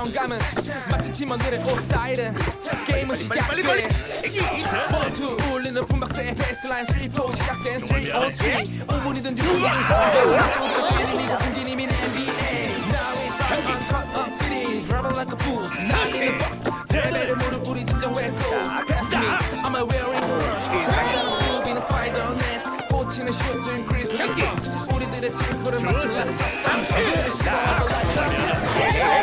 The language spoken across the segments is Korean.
영감은 마침 팀원들의 옷사이는 게임은 시작돼. 1, 2, 울리는 품박스의 베이스라인 3, 4 시작된 3, 5, 3 우문이든 뒤로 양성 배우 우리는 미국 풍기니 민 NBA Now it's all uncut on city. Driving like a fool. Now in the box. 대배를 모른 우리 진정 외고 Pass me, I'm a wearing furs 상단은 수비는 스파이더 넷 꽂히는 슈팅 크리스 우리들의 팅크를 마치 랩터 3, 7, 8, 9, 10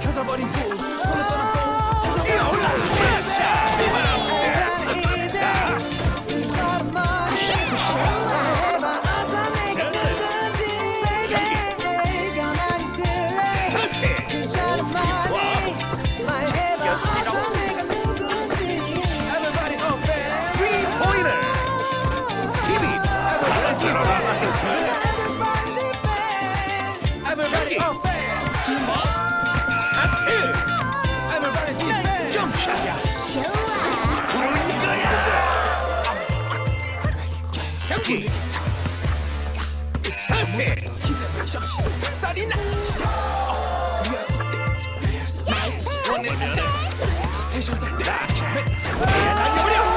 켜져버린 불 손을 떠는 지 쌀이 나 나이스 세션 다 날려버려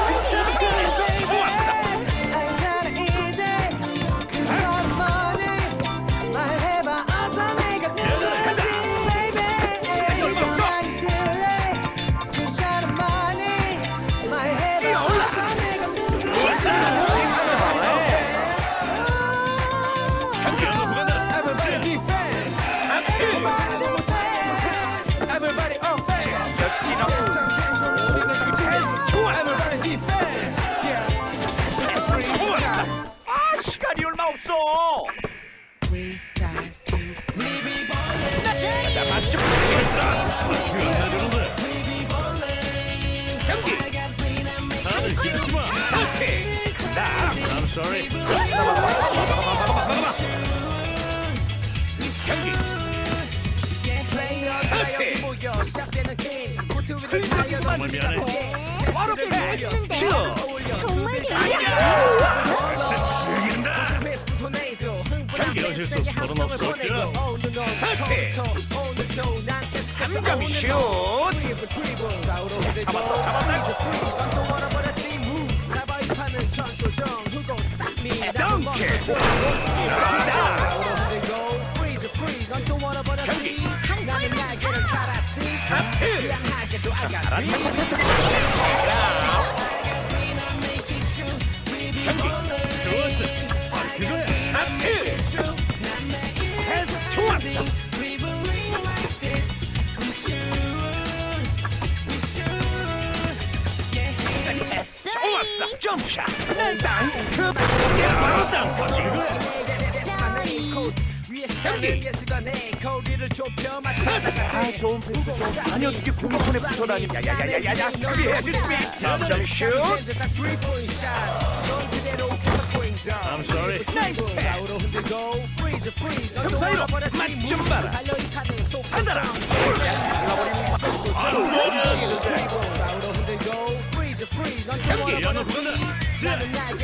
나를 기대지 마. 나, I'm sorry. 경기. 정말 미안해. 슈어. 정말 대단하지? 벌써 죽인다. 삼점 슛. 잡았어, 잡았다. 가라 착착착착 경기 좋았어 바로 그거야 하트 패스 좋았어 패스 좋았어 점프샷 난 땅! 그! 바로 땅! 거지 그거야 경기. 아 좋은 패스 좀 아니 어떻게 공이 손에 붙어다니 야야야야야야 수비해야지 수비. 3점 슛. I'm sorry. 나이스 패스. 그 사이로 맛좀 봐라. 한다라. 경기 연어 그거는 자, 나이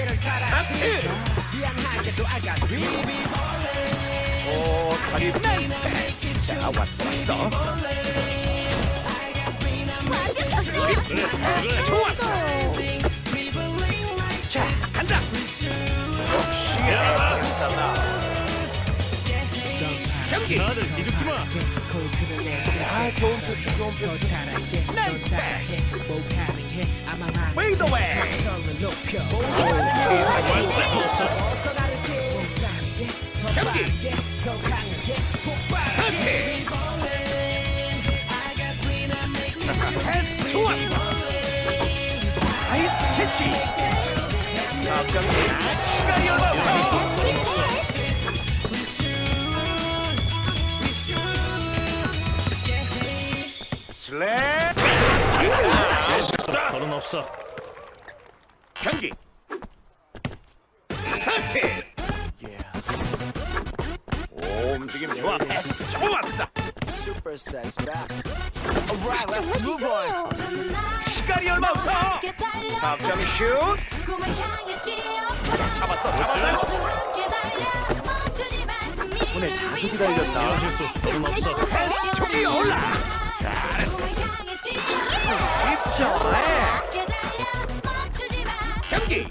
스 패스 자 왔어 왔어 그래, 그래. 좋았어 자 간다 괜찮다 경기 다들 기죽지 마. 아 좋은 패스 좋은 패스 웨이더웨이 왔어. 경기 스 캐치 사업장이 시간이 얼마 없어 슬랩. 더는 없어. 경기. 스타트 오 움직임 좋아. 패스 좋았어 Alright, 시간이 얼마 없어. 사업장이 슛. 잡았어 잡았어. 손에 자석이 달렸다. 이런 실수 더는 없어. 저기 올라. 미쳐네 경기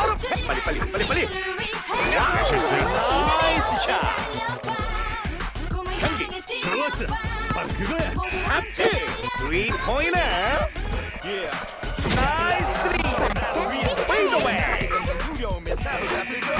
바로 패스 빨리 빨리 빨리 빨리 야 나이스 샷 경기. 좋았어. 바로 그거야. 하트 스리 포인트 나이스 스리 웨이더웨이 두려움에 사로잡힐 걸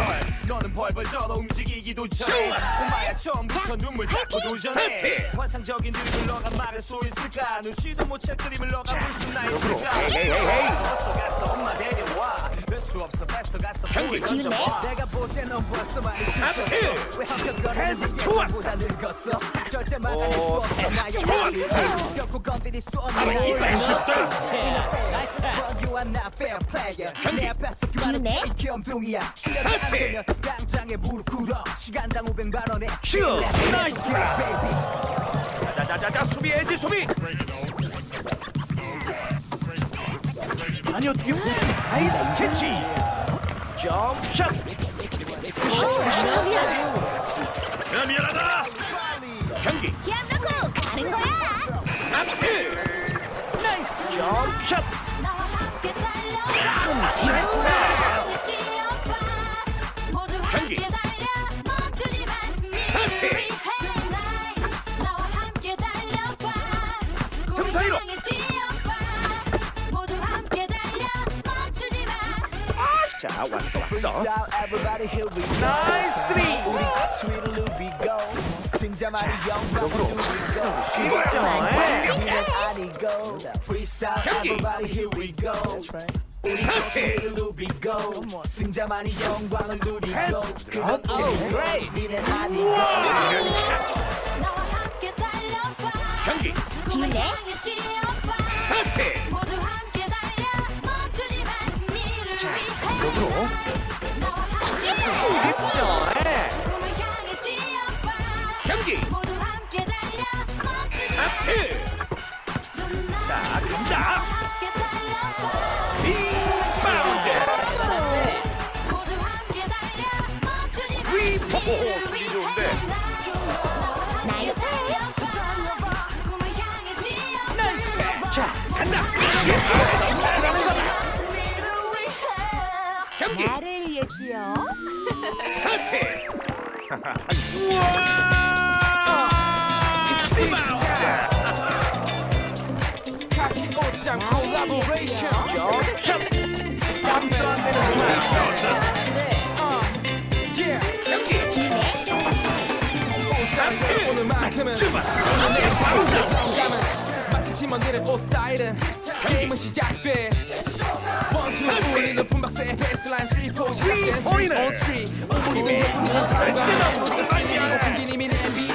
너는 벌벌 떨어 움직이기도 전에 엄마야 처음부터 눈물 닦고 도전해 환상적인 드립을 너가 말할 수 있을까 눈치도 못챌 그림을 너가 볼수 나 있을까 헤이 헤이 헤이 뺏어 갔어 엄마 데려와 뺄수 없어 뺏어 갔어 경기. 불을 던져봐. 내가 볼때넌 벌써 많이 지쳤어 하트. 왜 한편거리는 패스 좋았어. 보다 늙었어 절대 막아낼 수 오, 없어 나의 패스 모습 좋았어. 결코 건드릴 수 없는 바로 나의 이거야 모습. 실수다 But you are not fair player 내 앞에서 그만은 기운내? 이 귀염둥이야 실력이 안 하트. 되면 당장에 무릎 꿇어 시간당 500만 원에 슛. 나이스 baby 자자자자 수비 에지 수비 아니 어떻게 못 나이스 캐치 점샷 야 미안하다. 경기 야사쿠 가는 거야. 나이스 점샷 경기. 자 왔어 왔어. 나이스 영광 역으로. 고 승자만이 영광을 누리고. 그건 니는 아니고 경기. 기운내? 하트 함께 달려 있어. 예. 경기. 자 간다. 꿈을 향해 뛰 나를 위해 뛰어 오늘만큼은 오늘 내 방송 감은 마치 팀원들의 옷 사이른 게임은 시작돼 원투 울리는 품박스의 베이스라인 3, 4 시작된 3 포인트. on 3 5분이든 6분이든 상관 우리가 뛰는 공긴 이민 NBA.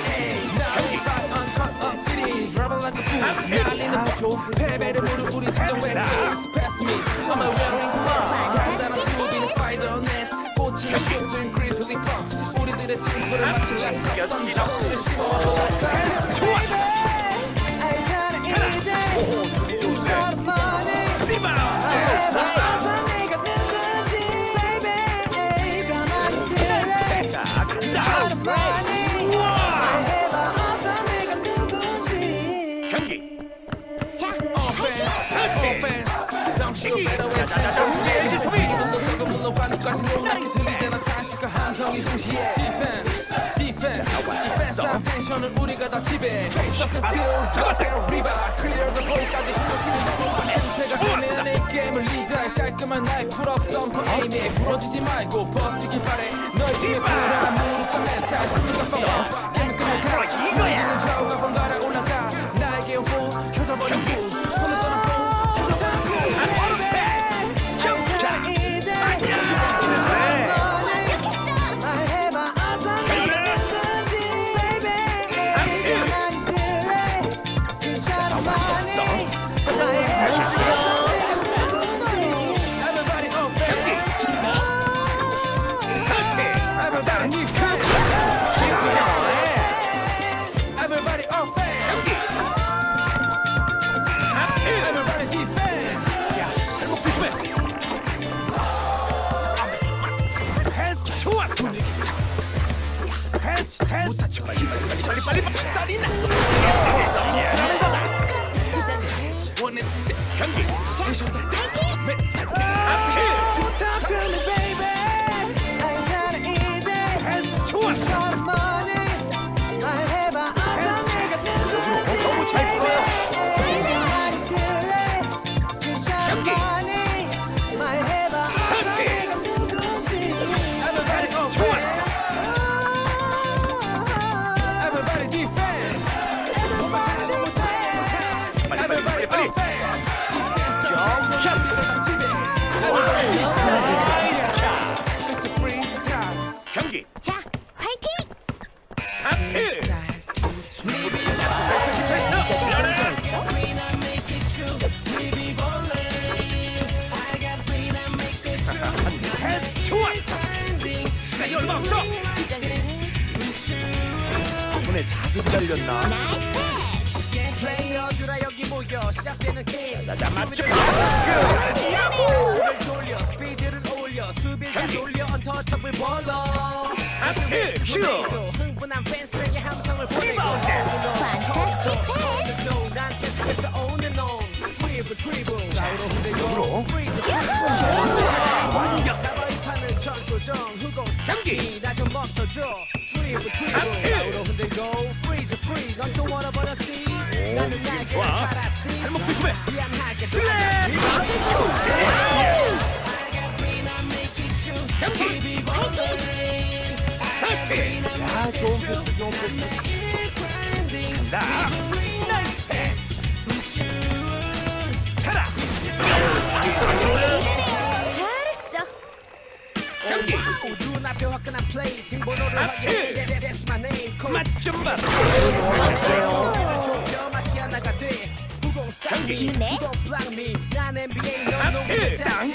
Now we fight uncut on city. Driving like a fool. 날리는 박수 패배를 무릎 우리 진정해 Please pass me? I'm a wearing smart 간단한 수비는 스파이더넷 꽂히는 슛은 grizzly punch 우리들의 팀플을 마치 랩탑 선지 적들을 심어와 좋 깔끔한 나의 풀업 썸퍼 에임에 부러지지 말고 버티길 바래 너의 팀에 불안한 무릎과 멘탈 승리가 뻔 게임은 끝날까 우리는 좌우가 번갈아 좋아. 패스 패스. 빨리 빨리 빨리 빨리 빨리 살이 나. One and two 경기. 세션 다 앞에 me baby I 덕분에 자극 달렸나? 플레이어들아 여기 모여 시작되는 게임 나나 맞죠? 스를 돌려 스피드를 올려 수비를 돌려 언터처블 볼러 앞에 슛. 또 흥분한 팬스에게 함성을 보내고. 판타스틱 패스! 난 계속해서 and on 드리블 드리블 좌우로 흔들고. 프리즈 공격. 잡아 이 판을 전 조정 후공 경기. 나좀 멈춰줘 드리블 드리블 좋은 패스 좋은 패스. 간다. 가라. 잘했어! 경기. 눈앞에 화끈한 플레이 등번호를. 확인해 경기. 장치 땅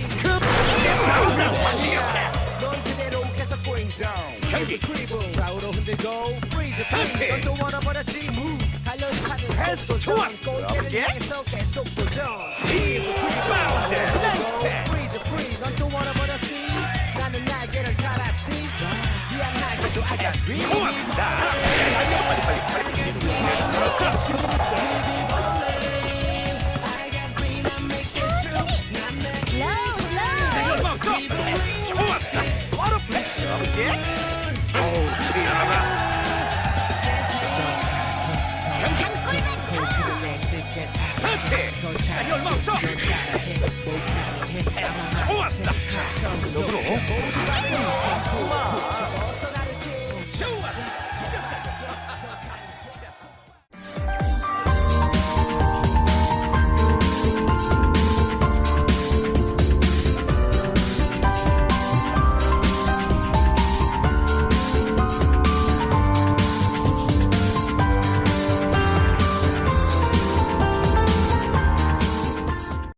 down. 경기. 트리블 좌우로 흔들고 프리즈 앞에. 프리즈 넌또 원해버렸지 move. 달려가는 패스 속도전 좋아. 골대를 오케이. 향해서 계속 도전 리바운드. 나이스. 프리즈 프리즈 넌또 원해버렸지 나는 날개를 달았지 미안하게도 I got dreams 시간이 얼마 없어. 좋았다. 역으로.